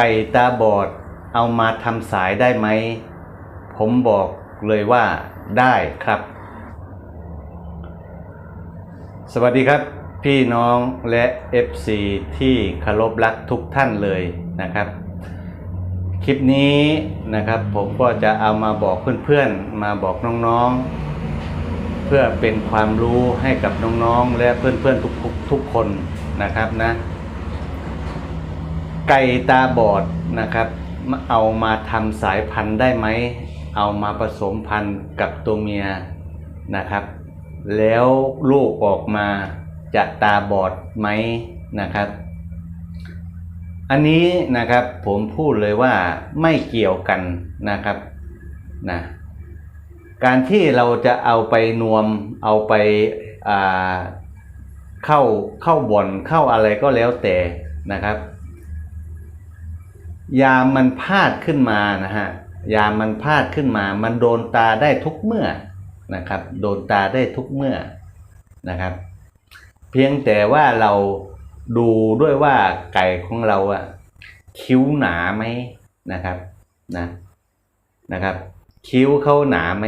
ไก่ตาบอดเอามาทำสายได้ไหม ผมบอกเลยว่าได้ครับ สวัสดีครับ พี่น้องและ FC ที่เคารพรักทุกท่านเลยนะครับ คลิปนี้นะครับผมก็จะเอามาบอกเพื่อนๆ มาบอกน้องๆ เพื่อเป็นความรู้ให้กับน้องๆ และเพื่อนๆทุกๆทุกคนนะครับนะ ไก่ตาบอดนะครับ เอามาทำสายพันธุ์ได้ไหม เอามาผสมพันธุ์กับตัวเมียนะครับ แล้วลูกออกมาจะตาบอดไหมนะครับ อันนี้นะครับผมพูดเลยว่าไม่เกี่ยวกันนะครับนะการที่เราจะเอาไปนวมเอาไปอ่าเข้าเข้าบ่อนเข้าอะไรก็แล้วแต่นะครับ ยามมันพลาดขึ้นมานะฮะยามมันพลาดขึ้นมา มันโดนตาได้ทุกเมื่อนะครับ โดนตาได้ทุกเมื่อนะครับ เพียงแต่ว่าเราดูด้วยว่าไก่ของเราอะคิ้วหนาไหมนะครับนะนะครับ คิ้วเขาหนาไหม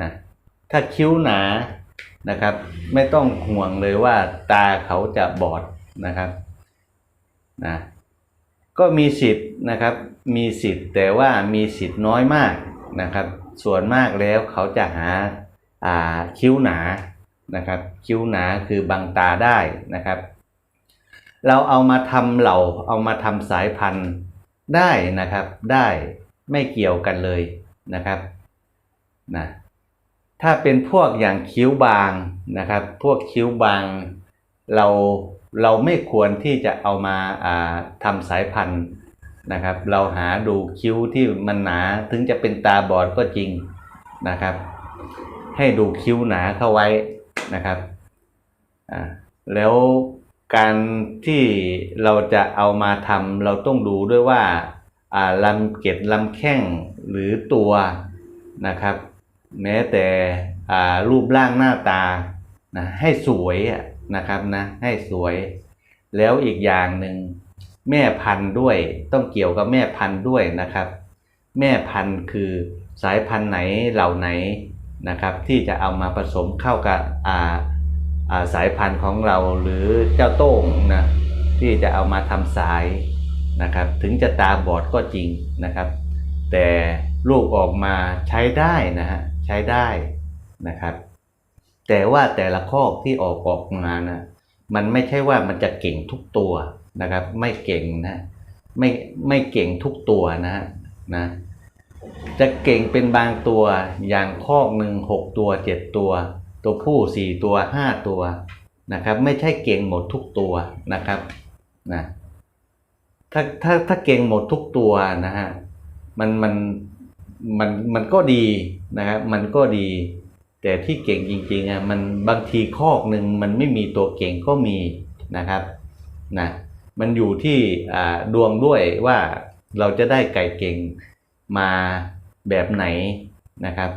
นะถ้าคิ้วหนานะครับ ไม่ต้องห่วงเลยว่าตาเขาจะบอดนะครับนะ ก็มีสิทธิ์นะครับ มีสิทธิ์แต่ว่ามีสิทธิ์น้อยมากนะครับ ส่วนมากแล้วเขาจะหาอ่าคิ้วหนานะครับ คิ้วหนาคือบังตาได้นะครับ เราเอามาทำเหล่าเอามาทำสายพันธุ์ได้นะครับ ได้ไม่เกี่ยวกันเลยนะครับนะถ้าเป็นพวกอย่างคิ้วบางนะครับ พวกคิ้วบางเรา เราไม่ควรที่จะเอามาาทำสายพันธุ์นะครับ เราหาดูคิ้วที่มันหนาถึงจะเป็นตาบอดก็จริงนะครับ ให้ดูคิ้วหนาเข้าไว้นะครับอ่าแล้วการที่เราจะเอามาทำเราต้องดูด้วยว่าอ่าลำเก็ดลำแข้งหรือตัวนะครับ แม้แต่อ่ารูปร่างหน้าตานะให้สวยอะ นะครับนะให้สวย แล้วอีกอย่างหนึ่งแม่พันธุ์ด้วยต้องเกี่ยวกับแม่พันธุ์ด้วยนะครับ แม่พันธุ์คือสายพันธุ์ไหนเหล่าไหนนะครับ ที่จะเอามาผสมเข้ากับอาาสายพันธุ์ของเราหรือเจ้าโต้งนะที่จะเอามาทำสายนะครับ ถึงจะตาบอดก็จริงนะครับ แต่ลูกออกมาใช้ได้นะฮะใช้ได้นะครับ แต่ว่าแต่ละข้อกที่ออกออกมานะมันไม่ใช่ว่ามันจะเก่งทุกตัวนะครับ ไม่เก่งนะไม่ไม่เก่งทุกตัวนะฮะนะจะเก่งเป็นบางตัวอย่างคอกหนึ่งหกตัวเจ็ดตัว ตัวผู้สี่ตัวห้าตัวนะครับ ไม่ใช่เก่งหมดทุกตัวนะครับนะถ้าถ้าถ้าเก่งหมดทุกตัวนะฮะมันมันมันมันก็ดีนะครับ มันก็ดี แต่ที่เก่งจริงๆอะมันบางทีคอกหนึ่งมันไม่มีตัวเก่งก็มีนะครับนะมันอยู่ที่ดวงด้วยว่าเราจะได้ไก่เก่งมาแบบไหนนะครับ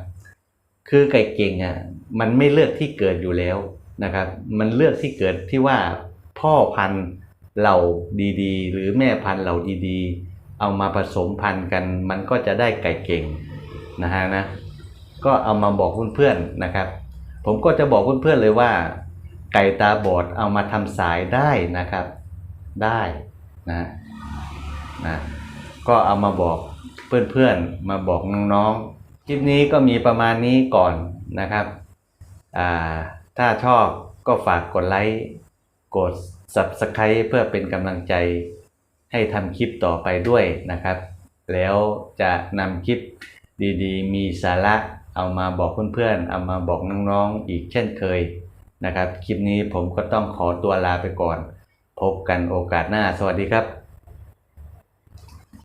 คือไก่เก่งอะมันไม่เลือกที่เกิดอยู่แล้วนะครับ มันเลือกที่เกิดที่ว่าพ่อพันธุ์เหล่าดีๆ หรือแม่พันธุ์เหล่าดีๆ เอามาผสมพันธุ์กัน มันก็จะได้ไก่เก่งนะฮะนะ ก็เอามาบอกเพื่อนๆนะครับ ผมก็จะบอกเพื่อนๆเลยว่า ไก่ตาบอดเอามาทำสายได้นะครับ ได้นะนะก็เอามาบอกเพื่อนๆมาบอกน้องๆคลิปนี้ก็มีประมาณนี้ก่อนนะครับถ้าชอบก็ฝากกดไลค์กด Subscribe เพื่อเป็นกำลังใจให้ทำคลิปต่อไปด้วยนะครับ แล้วจะนำคลิปดีๆ มีสาระ เอามาบอกเพื่อนๆ เอามาบอกน้องๆ อีกเช่นเคยนะครับ คลิปนี้ผมก็ต้องขอตัวลาไปก่อน พบกันโอกาสหน้า สวัสดีครับ